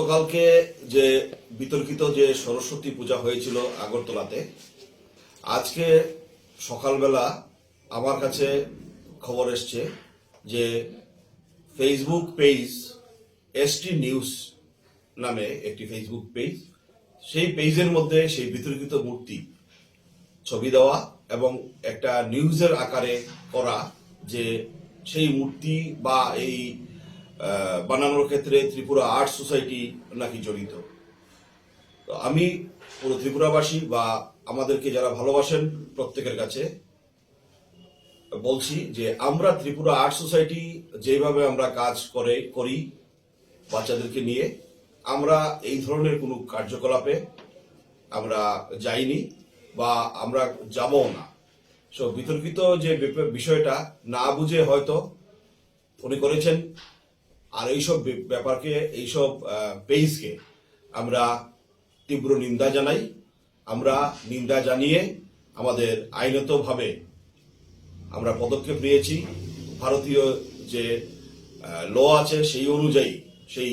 গতকালকে যে বিতর্কিত যে সরস্বতী পূজা হয়েছিল আগরতলাতে, আজকে সকালবেলা আমার কাছে খবর এসছে যে ফেসবুক পেজ এসটি নিউজ নামে একটি ফেসবুক পেজ সেই পেজের মধ্যে সেই বিতর্কিত মূর্তি ছবি দেওয়া এবং একটা নিউজের আকারে করা যে সেই মূর্তি বা এই বানানোর ক্ষেত্রে ত্রিপুরা আর্ট সোসাইটি নাকি জড়িত। আমি পুরো ত্রিপুরাবাসী বা আমাদেরকে যারা ভালোবাসেন প্রত্যেকের কাছে বলছি যে আমরা ত্রিপুরা আর্ট সোসাইটি যেভাবে আমরা কাজ করে, করি বাচ্চাদেরকে নিয়ে, আমরা এই ধরনের কোনো কার্যকলাপে আমরা যাইনি বা আমরা যাবও না। সো বিতর্কিত যে বিষয়টা না বুঝে হয়তো উনি করেছেন আর এইসব ব্যাপারকে, এইসব পেজকে আমরা তীব্র নিন্দা জানাই। আমরা নিন্দা জানিয়ে আমাদের আইনতভাবে আমরা পদক্ষেপ নিয়েছি। ভারতীয় যে ল আছে সেই অনুযায়ী সেই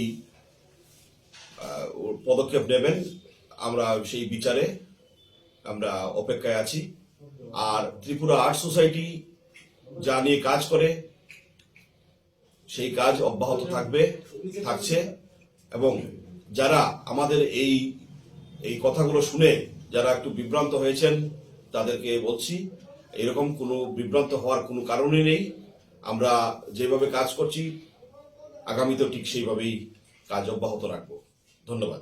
পদক্ষেপ নেবেন। আমরা সেই বিচারে আমরা অপেক্ষায় আছি। আর ত্রিপুরা আর্ট সোসাইটি যা নিয়ে কাজ করে সেই কাজ অব্যাহত থাকবে, থাকছে। এবং যারা আমাদের এই এই কথাগুলো শুনে যারা একটু বিভ্রান্ত হয়েছেন, তাদেরকে বলছি, এরকম কোনো বিভ্রান্ত হওয়ার কোনো কারণই নেই। আমরা যেভাবে কাজ করছি, আগামীতেও ঠিক সেইভাবেই কাজ অব্যাহত রাখব। ধন্যবাদ।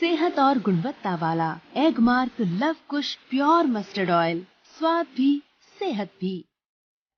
सेहत और गुणवत्ता वाला Agmark Luv Kush pure mustard oil, स्वाद भी, सेहत भी।